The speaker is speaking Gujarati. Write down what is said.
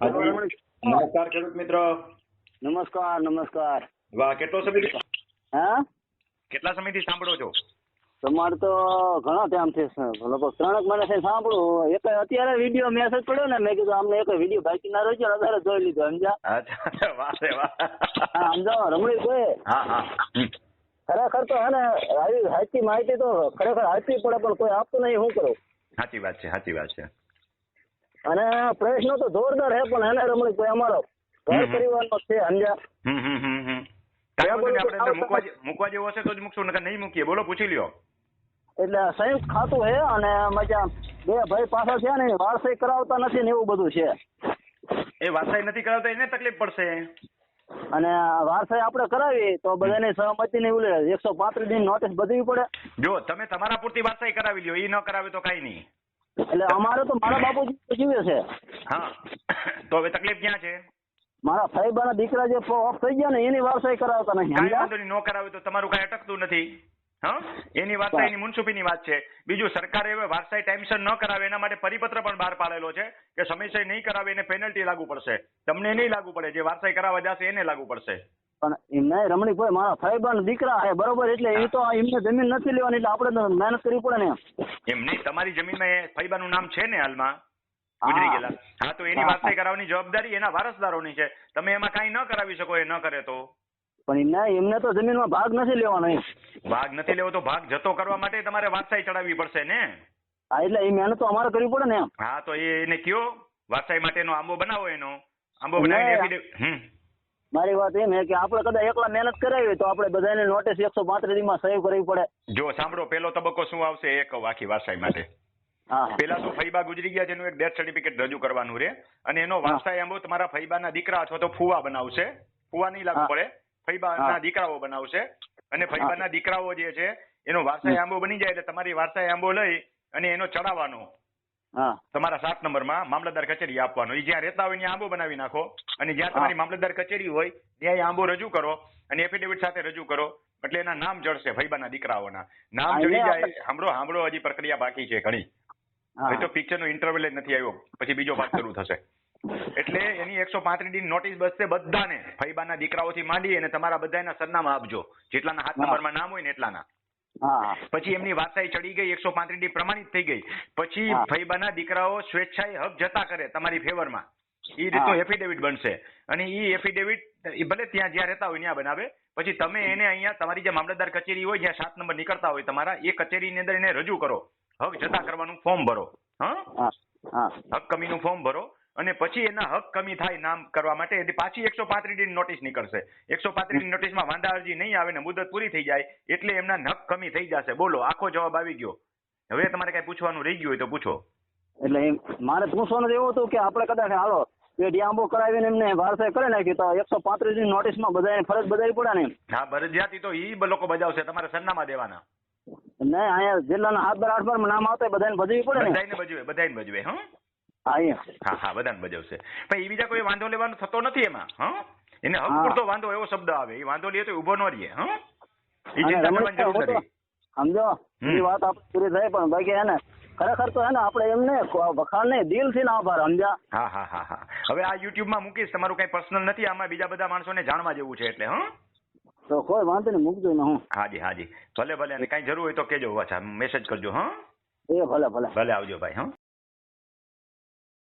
નમસ્કાર ખેડૂત મિત્ર. નમસ્કાર નમસ્કાર. વાહ કેટલો સમય હા? કેટલા સમયથી સાંભળો છો? તમારે તો ઘણા ટાઈમથી છે. લગભગ ત્રણેક મહિનાથી સાંભળું. એક અત્યારે વીડિયો મેસેજ પડ્યો ને મેં કીધું અમને એક વીડિયો બાકી ના રહ્યો અત્યારે જોઈ લીધો સમજા વાહ સમજાવો રમણીક ભાઈ હા હા. ખરેખર તો હે ને આવી સાચી માહિતી તો ખરેખર આપવી પડે પણ કોઈ આપતું નહીં શું કરું? સાચી વાત છે સાચી વાત છે. અને પ્રશ્ન તો જોરદાર હે પણ એને રમણી કોઈ અમારો ઘર પરિવારનો છે સમજ્યા? મૂકવા જેવો હશે તો જ મૂકશું નકર નહીં મૂકીએ. બોલો પૂછી લ્યો. એટલે સંયુક્ત ખાતું હે અને મજા બે ભાઈ પાછા છે ને વારસાઈ કરાવતા નથી ને એવું બધું છે. એ વારસાઈ નથી કરાવતા એને તકલીફ પડશે. અને વારસાઈ આપણે કરાવી તો બધાની સહમતી ને ઓલે એકસો પાંત્રીસ દિન નોટિસ બધવી પડે. જો તમે તમારા પૂરતી વારસાઈ કરાવી લ્યો એ ન કરાવે તો કઈ નહીં. એટલે અમારો તો મારા બાપુજી જીવે છે. હા. તો હવે તકલીફ ક્યાં છે? મારા સાહેબાના દીકરા જે ઓફ થઈ ગયા ને એની વારસાઈ કરાવતા નહીં કાંઈ વાંધો નહીં ન કરાવે તો તમારું કાંઈ અટકતું નથી. હા? એની વાત એની મુનસુફીની વાત છે. બીજું સરકારે હવે વારસાઈ ટાઈમસર ન કરાવે એના માટે પરિપત્ર પણ બહાર પાડેલો છે કે સમયસર નહીં કરાવે એને પેનલ્ટી લાગુ પડશે. તમને નહીં લાગુ પડે જે વારસાઈ કરાવવા જશે એને લાગુ પડશે. પણ એમને રમણીકભાઈ મારા સાહેબાના દીકરા હે બરોબર? એટલે એ તો એમને જમીન નથી લેવાની એટલે આપણે તો મહેનત કરવી પડે ને એમ. નહીં તમારી જમીનમાં એ નું નામ છે ને હાલમાં? ગુજરી. ગયેલા. હા તો એની વાત કરાવવાની જવાબદારી એના વારસદારોની છે. તમે એમાં કાંઈ ન કરાવી શકો એ ન કરે તો. પણ એમને એમને તો જમીનમાં ભાગ નથી લેવાનો ભાગ નથી લેવો તો ભાગ જતો કરવા માટે તમારે વારસાઈ ચડાવવી પડશે ને? હા એટલે એ મહેનત તો અમારે કરવી પડે ને હા તો એ એને કયો? વારસાઈ માટેનો આંબો બનાવો એનો. આંબો. બનાવીને હમ. મારી વાત એમ છે કે આપણે કદાચ એકલા મહેનત કરાવી તો આપણે બધાને નોટિસ એકસો પાંત્રીસમાં સહી કરવી પડે. જો સાંભળો પેલો તબક્કો શું આવશે? એક આખી વાસાઈ માટે. પેલા તો ફૈબા ગુજરી ગયા જેનું એક ડેથ સર્ટિફિકેટ રજૂ કરવાનું રે. અને એનો વારસાઈ આંબો તમારા ફૈબાના દીકરા અથવા તો ફુવા બનાવશે. ફુવા નહીં લાગુ પડે. ફૈબાના દીકરાઓ બનાવશે. અને ફૈબાના દીકરાઓ જે છે એનો વારસાઈ આંબો બની જાય એટલે તમારી વારસાઈ આંબો લઈ અને એનો ચડાવવાનો. તમારા સાત નંબરમાં મામલતદાર કચેરી આપવાનો. એ જ્યાં રહેતા હોય ત્યાં આંબો બનાવી નાખો. અને જ્યાં. તમારી મામલતદાર કચેરી હોય ત્યાં આંબો રજૂ કરો અને એફિડેવિટ સાથે રજૂ કરો. એટલે એના નામ જડશે ભાઈબાના દીકરાઓના. નામ જડી જાય. હામળો સાંભળો હજી પ્રક્રિયા બાકી છે ઘણી. હા. તો પિક્ચરનું ઇન્ટરવલ જ નથી આવ્યો. પછી બીજો ભાગ શરૂ થશે. એટલે એની એકસો પાંત્રીસ દિન નોટિસ બસશે બધાને. ફૈબાના દીકરાઓથી માંડી અને તમારા બધાના સરનામા આપજો. જેટલાના હાથ. નંબરમાં નામ હોય ને એટલાના. પછી એમની વારસાઈ ચડી ગઈ એકસો પાંત્રીસ ડી પ્રમાણિત થઈ ગઈ. પછી ફૈબાના દીકરાઓ સ્વેચ્છાએ હક જતા કરે તમારી ફેવરમાં એ રીતનું એફિડેવિટ બનશે. અને એ એફિડેવિટ ભલે ત્યાં જ્યાં રહેતા હોય ત્યાં બનાવે. પછી તમે એને અહીંયા તમારી જે મામલતદાર કચેરી હોય જ્યાં સાત નંબર નીકળતા હોય તમારા એ કચેરીની અંદર એને રજૂ કરો. હક જતા કરવાનું ફોર્મ ભરો. હા? હક કમીનું ફોર્મ ભરો. અને પછી એના હક કમી થાય નામ કરવા માટે એટલે પાછી એકસો પાંત્રીસની નોટિસ નીકળશે. એકસો પાંત્રીસની નોટિસમાં વાંધા અરજી નહીં આવે ને મુદત પૂરી થઈ જાય એટલે એમના હક કમી થઈ જશે. બોલો આખો જવાબ આવી ગયો. હવે તમારે કઈ પૂછવાનું રહી ગયું હોય તો પૂછો. એટલે મારે પૂછવાનું એવું હતું કે આપણે કદાચ હાલો એ ડિયામ્બો કરાવીને એમને વારસાઈ કરી નાખી તો એકસો પાંત્રીસની નોટિસમાં બધાને ફરજ બજાવી પડે ને હા ફરજિયાતી તો એ લોકો બજાવશે તમારે સરનામા દેવાના. નહીં અહીંયા જિલ્લાના હાથ બાર આઠ નામ આવતા બધાને ભજવી પડે ને? બધાને ભજવે બધાને ભજવે હા? હા હા બધાને બજાવશે. પણ એ બીજા કોઈ વાંધો લેવાનો થતો નથી એમાં હા? એને હક. પૂરતો વાંધો એવો શબ્દ આવે. એ વાંધો લે તો ઊભો ન રહીએ હા? એ ચિંતા કરવાની જરૂર નથી. સમજો. એ વાત આપણે પૂરી થઈ પણ બાકી હે ને ખરેખર તો હે ને આપણે એમને વખાણ નહીં દિલથી ના આભાર સમજ્યા? હા હા હા હા. હવે આ યુટ્યુબમાં મૂકીશ તમારું કઈ પર્સનલ નથી આમાં બીજા બધા માણસોને જાણવા જેવું છે એટલે હા? તો કોઈ વાંધો નહીં મૂકજો ને હું. હાજી હાજી. ભલે ભલે અને કઈ જરૂર હોય તો કેજો પાછા મેસેજ કરજો હા? એ ભલે ભલે. ભલે આવજો ભાઈ હા?